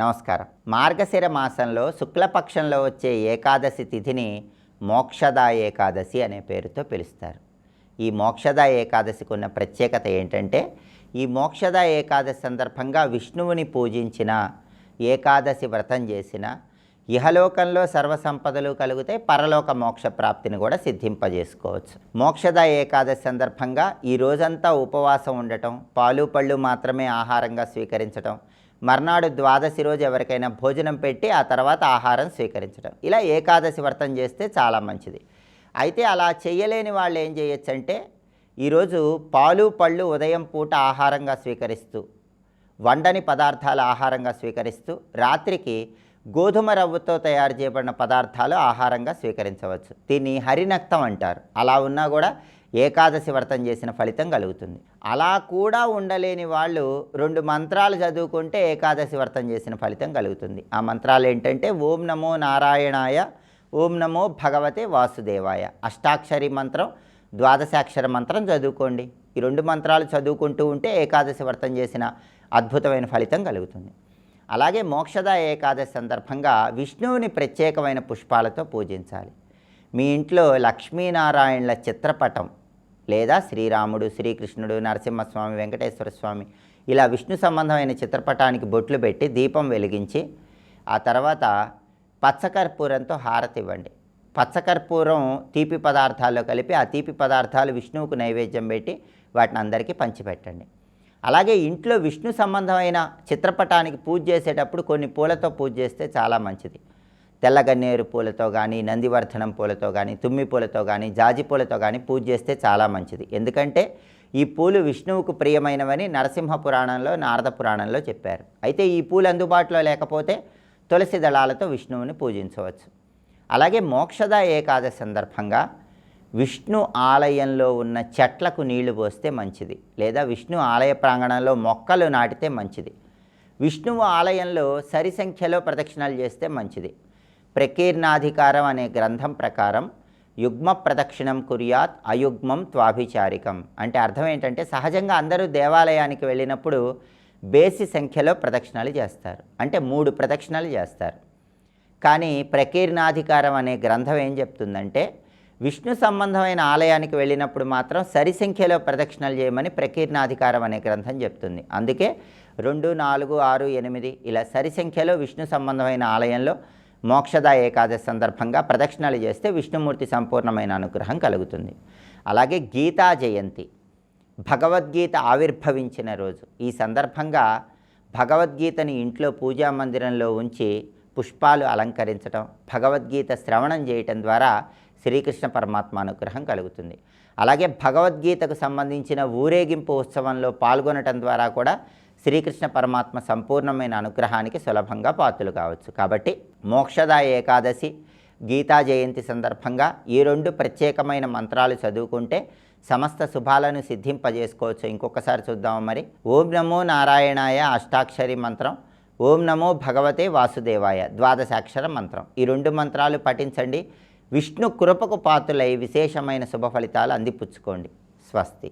నమస్కారం. మార్గశిర మాసంలో శుక్లపక్షంలో వచ్చే ఏకాదశి తిథిని మోక్షద ఏకాదశి అనే పేరుతో పిలుస్తారు. ఈ మోక్షద ఏకాదశికి ఉన్న ప్రత్యేకత ఏంటంటే ఈ మోక్షద ఏకాదశి సందర్భంగా విష్ణువుని పూజించిన ఏకాదశి వ్రతం చేసిన ఇహలోకంలో సర్వసంపదలు కలిగితే పరలోక మోక్ష ప్రాప్తిని కూడా సిద్ధింపజేసుకోవచ్చు. మోక్షద ఏకాదశి సందర్భంగా ఈ రోజంతా ఉపవాసం ఉండటం పాలు పళ్ళు మాత్రమే ఆహారంగా స్వీకరించటం మర్నాడు ద్వాదశి రోజు ఎవరికైనా భోజనం పెట్టి ఆ తర్వాత ఆహారం స్వీకరించడం. ఇలా ఏకాదశి వ్రతం చేస్తే చాలా మంచిది. అయితే అలా చేయలేని వాళ్ళు ఏం చేయొచ్చు అంటే ఈరోజు పాలు పళ్ళు ఉదయం పూట ఆహారంగా స్వీకరిస్తూ వండని పదార్థాలు ఆహారంగా స్వీకరిస్తూ రాత్రికి గోధుమ రవ్వతో తయారు చేయబడిన పదార్థాలు ఆహారంగా స్వీకరించవచ్చు. దీన్ని హరినక్తం అంటారు. అలా ఉన్నా కూడా ఏకాదశి వ్రతం చేసిన ఫలితం కలుగుతుంది. అలా కూడా ఉండలేని వాళ్ళు రెండు మంత్రాలు చదువుకుంటే ఏకాదశి వ్రతం చేసిన ఫలితం కలుగుతుంది. ఆ మంత్రాలు ఏంటంటే ఓం నమో నారాయణాయ ఓం నమో భగవతే వాసుదేవాయ. అష్టాక్షరి మంత్రం ద్వాదశాక్షర మంత్రం చదువుకోండి. ఈ రెండు మంత్రాలు చదువుకుంటూ ఉంటే ఏకాదశి వ్రతం చేసిన అద్భుతమైన ఫలితం కలుగుతుంది. అలాగే మోక్షద ఏకాదశి సందర్భంగా విష్ణువుని ప్రత్యేకమైన పుష్పాలతో పూజించాలి. మీ ఇంట్లో లక్ష్మీనారాయణల చిత్రపటం లేదా శ్రీరాముడు శ్రీకృష్ణుడు నరసింహస్వామి వెంకటేశ్వర స్వామి ఇలా విష్ణు సంబంధమైన చిత్రపటానికి బొట్లు పెట్టి దీపం వెలిగించి ఆ తర్వాత పచ్చకర్పూరంతో హారతి ఇవ్వండి. పచ్చకర్పూరం తీపి పదార్థాల్లో కలిపి ఆ తీపి పదార్థాలు విష్ణువుకు నైవేద్యం పెట్టి వాటిని అందరికీ పంచిపెట్టండి. అలాగే ఇంట్లో విష్ణు సంబంధమైన చిత్రపటానికి పూజ చేసేటప్పుడు కొన్ని పూలతో పూజ చేస్తే చాలా మంచిది. తెల్లగన్నేరు పూలతో కానీ నందివర్ధనం పూలతో కానీ తుమ్మి పూలతో కానీ జాజి పూలతో కానీ పూజ చేస్తే చాలా మంచిది. ఎందుకంటే ఈ పూలు విష్ణువుకు ప్రియమైనవని నరసింహ పురాణంలో నారద పురాణంలో చెప్పారు. అయితే ఈ పూలు అందుబాటులో లేకపోతే తులసి దళాలతో విష్ణువుని పూజించవచ్చు. అలాగే మోక్షద ఏకాదశి సందర్భంగా విష్ణు ఆలయంలో ఉన్న చెట్లకు నీళ్ళు పోస్తే మంచిది. లేదా విష్ణు ఆలయ ప్రాంగణంలో మొక్కలు నాటితే మంచిది. విష్ణువు ఆలయంలో సరి సంఖ్యలో ప్రదక్షిణలు చేస్తే మంచిది. ప్రకీర్ణాధికారం అనే గ్రంథం ప్రకారం యుగ్మ ప్రదక్షిణం కుర్యాత్ అయుగ్మం త్వాభిచారికం. అంటే అర్థం ఏంటంటే సహజంగా అందరూ దేవాలయానికి వెళ్ళినప్పుడు బేసి సంఖ్యలో ప్రదక్షిణలు చేస్తారు. అంటే మూడు ప్రదక్షిణలు చేస్తారు. కానీ ప్రకీర్ణాధికారం అనే గ్రంథం ఏం చెప్తుందంటే విష్ణు సంబంధమైన ఆలయానికి వెళ్ళినప్పుడు మాత్రం సరి సంఖ్యలో ప్రదక్షిణలు చేయమని ప్రకీర్ణాధికారం అనే గ్రంథం చెప్తుంది. అందుకే రెండు నాలుగు ఆరు ఎనిమిది ఇలా సరి సంఖ్యలో విష్ణు సంబంధమైన ఆలయంలో మోక్షద ఏకాదశి సందర్భంగా ప్రదక్షిణలు చేస్తే విష్ణుమూర్తి సంపూర్ణమైన అనుగ్రహం కలుగుతుంది. అలాగే గీతా జయంతి భగవద్గీత ఆవిర్భవించిన రోజు. ఈ సందర్భంగా భగవద్గీతని ఇంట్లో పూజా మందిరంలో ఉంచి పుష్పాలు అలంకరించడం భగవద్గీత శ్రవణం చేయటం ద్వారా శ్రీకృష్ణ పరమాత్మ అనుగ్రహం కలుగుతుంది. అలాగే భగవద్గీతకు సంబంధించిన ఊరేగింపు ఉత్సవంలో పాల్గొనటం ద్వారా కూడా శ్రీకృష్ణ పరమాత్మ సంపూర్ణమైన అనుగ్రహానికి సులభంగా పాత్రలు కావచ్చు. కాబట్టి మోక్షద ఏకాదశి గీతా జయంతి సందర్భంగా ఈ రెండు ప్రత్యేకమైన మంత్రాలు చదువుకుంటే సమస్త శుభాలను సిద్ధింపజేసుకోవచ్చు. ఇంకొకసారి చూద్దాము మరి. ఓం నమో నారాయణాయ అష్టాక్షరి మంత్రం ఓం నమో భగవతే వాసుదేవాయ ద్వాదశాక్షర మంత్రం. ఈ రెండు మంత్రాలు పఠించండి. విష్ణు కృపకు పాత్రులై విశేషమైన శుభ ఫలితాలు అందిపుచ్చుకోండి. స్వస్తి.